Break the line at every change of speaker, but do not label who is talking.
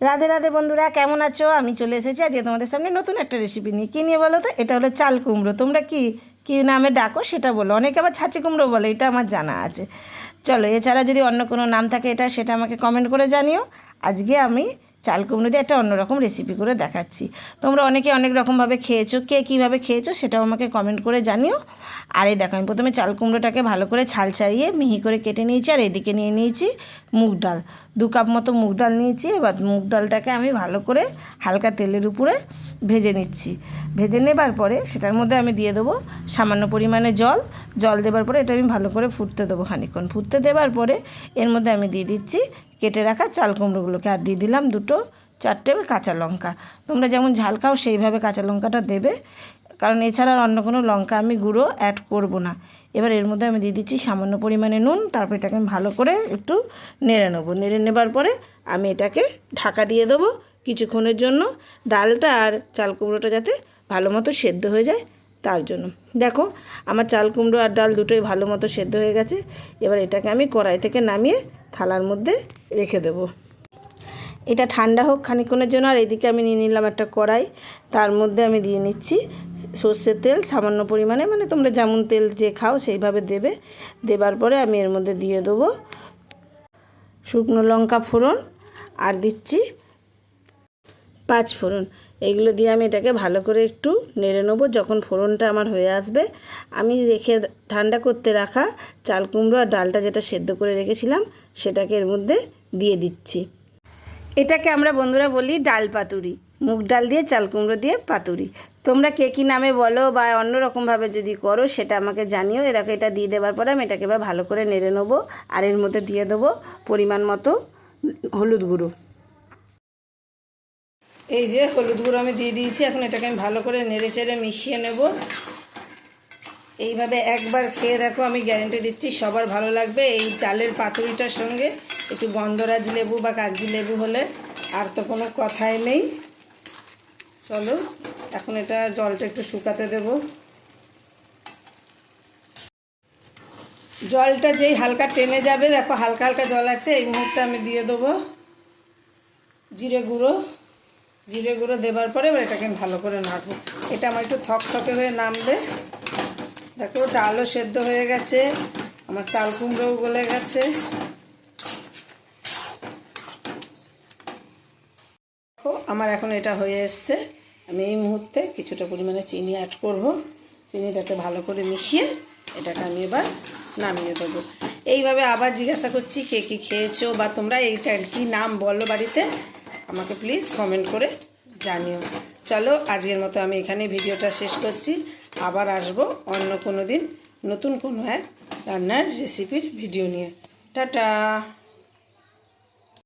রাধে রাধে বন্ধুরা, কেমন আছো? আমি চলে এসেছি আজকে তোমাদের সামনে নতুন একটা রেসিপি নিয়ে। কী নিয়ে বলো তো? এটা হলো চাল কুমড়ো। তোমরা কি, কী নামে ডাকো সেটা বলো। অনেকে আবার ছাঁচি কুমড়ো বলে, এটা আমার জানা আছে। চলো, এছাড়া যদি অন্য কোনো নাম থাকে এটা, সেটা আমাকে কমেন্ট করে জানিও। আজকে আমি চাল কুমড়ো দিয়ে একটা অন্যরকম রেসিপি করে দেখাচ্ছি। তোমরা অনেকে অনেক রকমভাবে খেয়েছো, কে কীভাবে খেয়েছো সেটাও আমাকে কমেন্ট করে জানিও। আর এই দেখো, আমি প্রথমে চাল কুমড়োটাকে ভালো করে ছাল ছাড়িয়ে মিহি করে কেটে নিয়েছি আর এদিকে নিয়ে নিয়েছি মুগ ডাল। দু কাপ মতো মুগ ডাল নিয়েছি, এবার মুগ ডালটাকে আমি ভালো করে হালকা তেলের উপরে ভেজে নিচ্ছি। ভেজে নেবার পরে সেটার মধ্যে আমি দিয়ে দেবো সামান্য পরিমাণে জল। জল দেবার পরে এটা আমি ভালো করে ফুটতে দেবো খানিক্ষণ ফুটতে দেবার পরে এর মধ্যে আমি দিয়ে দিচ্ছি কেটে রাখা চাল কুমড়োগুলোকে আর দিয়ে দিলাম দুটো চারটে কাঁচা লঙ্কা। তোমরা যেমন ঝাল খাও সেইভাবে কাঁচা লঙ্কাটা দেবে। কারণ এছাড়া অন্য কোনো লঙ্কা আমি গুঁড়ো অ্যাড করব না। এবার এর মধ্যে আমি দিয়ে দিচ্ছি সামান্য পরিমাণে নুন, তারপর এটাকে আমি ভালো করে একটু নেড়ে নেব। নেড়ে নেবার পরে আমি এটাকে ঢাকা দিয়ে দেবো কিছুক্ষণের জন্য। ডালটা আর চাল কুমড়োটা যাতে ভালো মতো সেদ্ধ হয়ে যায়। তার জন্য। দেখো, আমার চাল কুমড়ো আর ডাল দুটোই ভালো মতো সেদ্ধ হয়ে গেছে। এবার এটাকে আমি কড়াই থেকে নামিয়ে থালার মধ্যে রেখে দেবো। এটা ঠান্ডা হোক খানিক্ষণের জন্য, আর এদিকে আমি নিয়ে নিলাম একটা কড়াই। তার মধ্যে আমি দিয়ে নিচ্ছি সর্ষের তেল, সামান্য পরিমাণে মানে তোমরা যেমন তেল যে খাও সেইভাবে দেবে। দেবার পরে আমি এর মধ্যে দিয়ে দেবো শুকনো লঙ্কা ফোড়ন, আর দিচ্ছি পাঁচ ফোড়ন। এইগুলো দিয়ে আমি এটাকে ভালো করে একটু নেড়ে নেব, যখন ফোড়নটা আমার হয়ে আসবে, আমি রেখে ঠান্ডা করতে রাখা চাল কুমড়ো আর ডালটা যেটা সেদ্ধ করে রেখেছিলাম, সেটাকে এর মধ্যে দিয়ে দিচ্ছি। এটাকে আমরা বন্ধুরা বলি ডাল পাতুরি, মুগ ডাল দিয়ে চাল কুমড়ো দিয়ে পাতুরি। তোমরা কে কী নামে বলো বা অন্য রকমভাবে যদি করো, সেটা আমাকে জানিও। এ দেখো, এটা দিয়ে দেওয়ার পরে আমি এটাকে এবার ভালো করে নেড়ে নেব, আর এর মধ্যে দিয়ে দেবো পরিমাণ মতো হলুদ গুঁড়ো। এই যে হলুদ গুঁড়ো আমি দিয়ে দিয়েছি, এখন এটাকে আমি ভালো করে নেড়ে চেড়ে মিশিয়ে নেব। এইভাবে একবার খেয়ে দেখো, আমি গ্যারেন্টি দিচ্ছি সবার ভালো লাগবে। এই ডালের পাতুরিটার সঙ্গে একটু গন্ধরাজ লেবু বা কাগজি লেবু হলে আর তো কোনো কথাই নেই। চলো, এখন এটা জলটা একটু শুকাতে দেব। জলটা যেই হালকা টেনে যাবে, দেখো হালকা হালকা জল আছে, এই মুহূর্তে আমি দিয়ে দেবো জিরে গুঁড়ো। জিরে গুঁড়ো দেবার পরে এবার এটাকে ভালো করে নাড়বো। এটা আমার একটু থকথকে হয়ে নামবে। দেখো ডালও সেদ্ধ হয়ে গেছে। আমার চাল কুমড়োও গলে গেছে। দেখো, আমার এখন এটা হয়ে এসছে। আমি এই মুহূর্তে কিছুটা পরিমাণে চিনি অ্যাড করব। চিনিটাকে ভালো করে মিশিয়ে এটাকে আমি এবার নামিয়ে দেবো। এইভাবে আবার জিজ্ঞাসা করছি, কে কী খেয়েছো বা তোমরা এইটার কী নাম বলো বাড়িতে? আমাকে প্লিজ কমেন্ট করে জানিও। চলো, আজকের মতো আমি এখানে ভিডিওটা শেষ করছি। আবার আসব অন্য কোনো দিন নতুন কোনো এক রান্নার রেসিপির ভিডিও নিয়ে। টাটা!